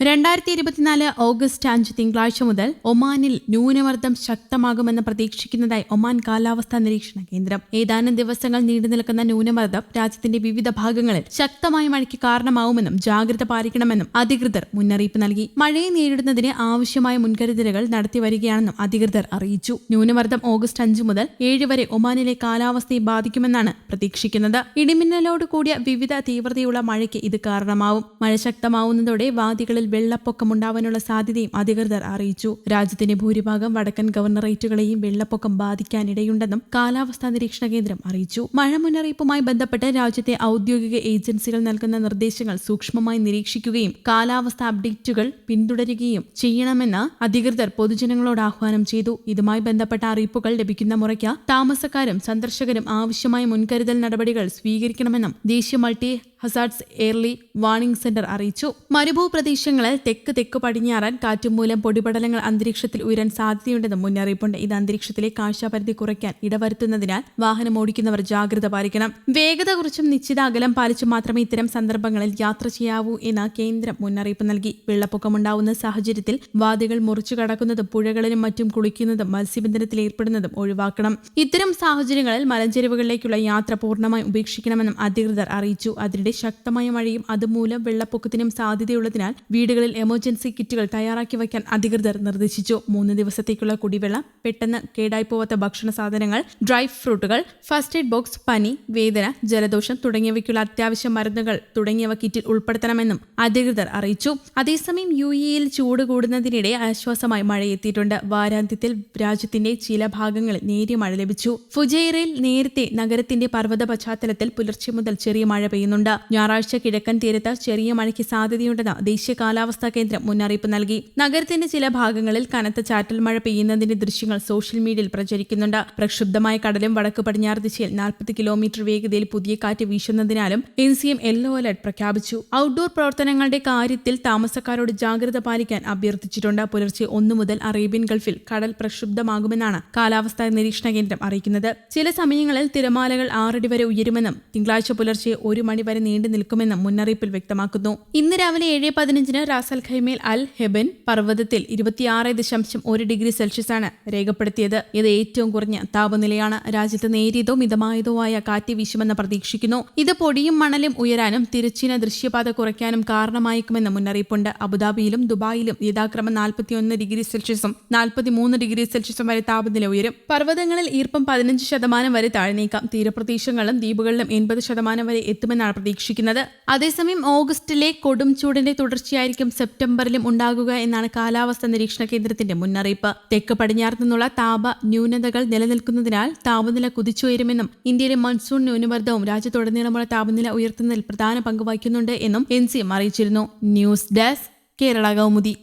രണ്ടായിരത്തി ഇരുപത്തിനാല് ഓഗസ്റ്റ് അഞ്ച് തിങ്കളാഴ്ച മുതൽ ഒമാനിൽ ന്യൂനമർദ്ദം ശക്തമാകുമെന്ന് പ്രതീക്ഷിക്കുന്നതായി ഒമാൻ കാലാവസ്ഥാ നിരീക്ഷണ കേന്ദ്രം. ഏതാനും ദിവസങ്ങൾ നീണ്ടു നിൽക്കുന്ന ന്യൂനമർദ്ദം രാജ്യത്തിന്റെ വിവിധ ഭാഗങ്ങളിൽ ശക്തമായ മഴയ്ക്ക് കാരണമാവുമെന്നും ജാഗ്രത പാലിക്കണമെന്നും അധികൃതർ മുന്നറിയിപ്പ് നൽകി. മഴയെ നേരിടുന്നതിന് ആവശ്യമായ മുൻകരുതലുകൾ നടത്തിവരികയാണെന്നും അധികൃതർ അറിയിച്ചു. ന്യൂനമർദ്ദം ഓഗസ്റ്റ് അഞ്ച് മുതൽ ഏഴ് വരെ ഒമാനിലെ കാലാവസ്ഥയെ ബാധിക്കുമെന്നാണ് പ്രതീക്ഷിക്കുന്നത്. ഇടിമിന്നലോട് കൂടിയ വിവിധ തീവ്രതയുള്ള മഴയ്ക്ക് ഇത് കാരണമാവും. മഴ ശക്തമാവുന്നതോടെ വാദികളിൽ വെള്ളപ്പൊക്കമുണ്ടാവാനുള്ള സാധ്യതയും അധികൃതർ അറിയിച്ചു. രാജ്യത്തിന്റെ ഭൂരിഭാഗം വടക്കൻ ഗവർണറേറ്റുകളെയും വെള്ളപ്പൊക്കം ബാധിക്കാനിടയുണ്ടെന്നും കാലാവസ്ഥാ നിരീക്ഷണ കേന്ദ്രം അറിയിച്ചു. മഴ മുന്നറിയിപ്പുമായി ബന്ധപ്പെട്ട് രാജ്യത്തെ ഔദ്യോഗിക ഏജൻസികൾ നൽകുന്ന നിർദ്ദേശങ്ങൾ സൂക്ഷ്മമായി നിരീക്ഷിക്കുകയും കാലാവസ്ഥ അപ്ഡേറ്റുകൾ പിന്തുടരുകയും ചെയ്യണമെന്ന് അധികൃതർ പൊതുജനങ്ങളോട് ആഹ്വാനം ചെയ്തു. ഇതുമായി ബന്ധപ്പെട്ട അറിയിപ്പുകൾ ലഭിക്കുന്ന മുറയ്ക്ക് താമസക്കാരും സന്ദർശകരും ആവശ്യമായ മുൻകരുതൽ നടപടികൾ സ്വീകരിക്കണമെന്നും ദേശീയ multi hazards early warning centre അറിയിച്ചു. മരുഭൂ പ്രദേശങ്ങളിൽ തെക്ക് തെക്ക് പടിഞ്ഞാറാൻ കാറ്റും മൂലം പൊടിപടലങ്ങൾ അന്തരീക്ഷത്തിൽ ഉയരാൻ സാധ്യതയുണ്ടെന്നും മുന്നറിയിപ്പുണ്ട്. ഇത് അന്തരീക്ഷത്തിലെ കാഴ്ചാപരിധി കുറയ്ക്കാൻ ഇടവരുത്തുന്നതിനാൽ വാഹനം ഓടിക്കുന്നവർ ജാഗ്രത പാലിക്കണം. വേഗത കുറിച്ചും നിശ്ചിത അകലം പാലിച്ചു മാത്രമേ ഇത്തരം സന്ദർഭങ്ങളിൽ യാത്ര ചെയ്യാവൂ എന്ന് കേന്ദ്രം മുന്നറിയിപ്പ് നൽകി. വെള്ളപ്പൊക്കമുണ്ടാവുന്ന സാഹചര്യത്തിൽ വാദികൾ മുറിച്ചു കടക്കുന്നതും പുഴകളിലും മറ്റും കുളിക്കുന്നതും മത്സ്യബന്ധനത്തിൽ ഏർപ്പെടുന്നതും ഒഴിവാക്കണം. ഇത്തരം സാഹചര്യങ്ങളിൽ മലഞ്ചെരുവുകളിലേക്കുള്ള യാത്ര പൂർണമായും ഉപേക്ഷിക്കണമെന്നും അധികൃതർ അറിയിച്ചു. അതിനിടെ ശക്തമായ മഴയും അതുമൂലം വെള്ളപ്പൊക്കത്തിനും സാധ്യതയുള്ളതിനാൽ വീടുകളിൽ എമർജൻസി കിറ്റുകൾ തയ്യാറാക്കി വയ്ക്കാൻ അധികൃതർ നിർദ്ദേശിച്ചു. മൂന്ന് ദിവസത്തേക്കുള്ള കുടിവെള്ളം പെട്ടെന്ന് കേടായി പോവാത്ത ഭക്ഷണ സാധനങ്ങൾ ഡ്രൈ ഫ്രൂട്ടുകൾ ഫസ്റ്റ് എയ്ഡ് ബോക്സ് പനി വേദന ജലദോഷം തുടങ്ങിയവയ്ക്കുള്ള അത്യാവശ്യ മരുന്നുകൾ തുടങ്ങിയവ കിറ്റിൽ ഉൾപ്പെടുത്തണമെന്നും അധികൃതർ അറിയിച്ചു. അതേസമയം യു എയിൽ ചൂട് കൂടുന്നതിനിടെ ആശ്വാസമായി മഴയെത്തിയിട്ടുണ്ട്. വാരാന്ത്യത്തിൽ രാജ്യത്തിന്റെ ചില ഭാഗങ്ങളിൽ നേരിയ മഴ ലഭിച്ചു. ഫുജൈറയിൽ നേരത്തെ നഗരത്തിന്റെ പർവത പശ്ചാത്തലത്തിൽ പുലർച്ചെ മുതൽ ചെറിയ മഴ പെയ്യുന്നുണ്ട്. ഞായറാഴ്ച കിഴക്കൻ തീരത്ത് ചെറിയ മഴയ്ക്ക് സാധ്യതയുണ്ടെന്ന് ദേശീയ കാലാവസ്ഥാ കേന്ദ്രം മുന്നറിയിപ്പ് നൽകി. നഗരത്തിന്റെ ചില ഭാഗങ്ങളിൽ കനത്ത ചാറ്റൽ മഴ പെയ്യുന്നതിന്റെ ദൃശ്യങ്ങൾ സോഷ്യൽ മീഡിയയിൽ പ്രചരിക്കുന്നുണ്ട്. പ്രക്ഷുബ്ധമായ കടലും വടക്ക് പടിഞ്ഞാറ് ദിശയിൽ നാൽപ്പത് കിലോമീറ്റർ വേഗതയിൽ പുതിയ കാറ്റ് വീശുന്നതിനാലും N C M yellow alert പ്രഖ്യാപിച്ചു. ഔട്ട്ഡോർ പ്രവർത്തനങ്ങളുടെ കാര്യത്തിൽ താമസക്കാരോട് ജാഗ്രത പാലിക്കാൻ അഭ്യർത്ഥിച്ചിട്ടുണ്ട്. പുലർച്ചെ ഒന്നു മുതൽ അറേബ്യൻ ഗൾഫിൽ കടൽ പ്രക്ഷുബ്ധമാകുമെന്നാണ് കാലാവസ്ഥാ നിരീക്ഷണ കേന്ദ്രം അറിയിക്കുന്നത്. ചില സമയങ്ങളിൽ തിരമാലകൾ ആറടി വരെ ഉയരുമെന്നും തിങ്കളാഴ്ച പുലർച്ചെ ഒരു മണി വരെ നീണ്ടു നിൽക്കുമെന്നും മുന്നറിയിപ്പിൽ വ്യക്തമാക്കുന്നു. ഇന്ന് രാവിലെ ഏഴ് പതിനഞ്ചിന് റാസൽ ഖൈമേൽ അൽ ഹെബൻ പർവതത്തിൽ ഇരുപത്തിയാറ് ദശാംശം ഒരു ഡിഗ്രി സെൽഷ്യസ് ആണ് രേഖപ്പെടുത്തിയത്. ഇത് ഏറ്റവും കുറഞ്ഞ താപനിലയാണ്. രാജ്യത്ത് നേരിയതോ മിതമായതോ ആയ കാറ്റ് വീശുമെന്ന് പ്രതീക്ഷിക്കുന്നു. ഇത് പൊടിയും മണലും ഉയരാനും തിരച്ചിന ദൃശ്യപാത കുറയ്ക്കാനും കാരണമായേക്കുമെന്ന് മുന്നറിയിപ്പുണ്ട്. അബുദാബിയിലും ദുബായിലും യഥാക്രമം നാൽപ്പത്തിയൊന്ന് ഡിഗ്രി സെൽഷ്യസും നാൽപ്പത്തിമൂന്ന് ഡിഗ്രി സെൽഷ്യസും വരെ താപനില ഉയരും. പർവതങ്ങളിൽ ഈർപ്പം പതിനഞ്ച് ശതമാനം വരെ താഴ്ന്നേക്കാം. തീരപ്രദേശങ്ങളിലും ദ്വീപുകളിലും എൺപത് ശതമാനം വരെ എത്തുമെന്നാണ് പ്രതീക്ഷിക്കുന്നത്. അതേസമയം ഓഗസ്റ്റിലെ കൊടും ചൂടിന്റെ തുടർച്ചയായിരിക്കും സെപ്റ്റംബറിലും ഉണ്ടാകുക എന്നാണ് കാലാവസ്ഥാ നിരീക്ഷണ കേന്ദ്രത്തിന്റെ മുന്നറിയിപ്പ്. തെക്ക് പടിഞ്ഞാറ് നിന്നുള്ള താപ ന്യൂനതകൾ നിലനിൽക്കുന്നതിനാൽ താപനില കുതിച്ചുയരുമെന്നും ഇന്ത്യയിലെ മൺസൂൺ ന്യൂനമർദ്ദവും രാജ്യത്തുടനീളമുള്ള താപനില ഉയർത്തുന്നതിൽ പ്രധാന പങ്ക് വഹിക്കുന്നുണ്ട് എന്നും എൻ അറിയിച്ചിരുന്നു. News desk Kerala Kaumudi.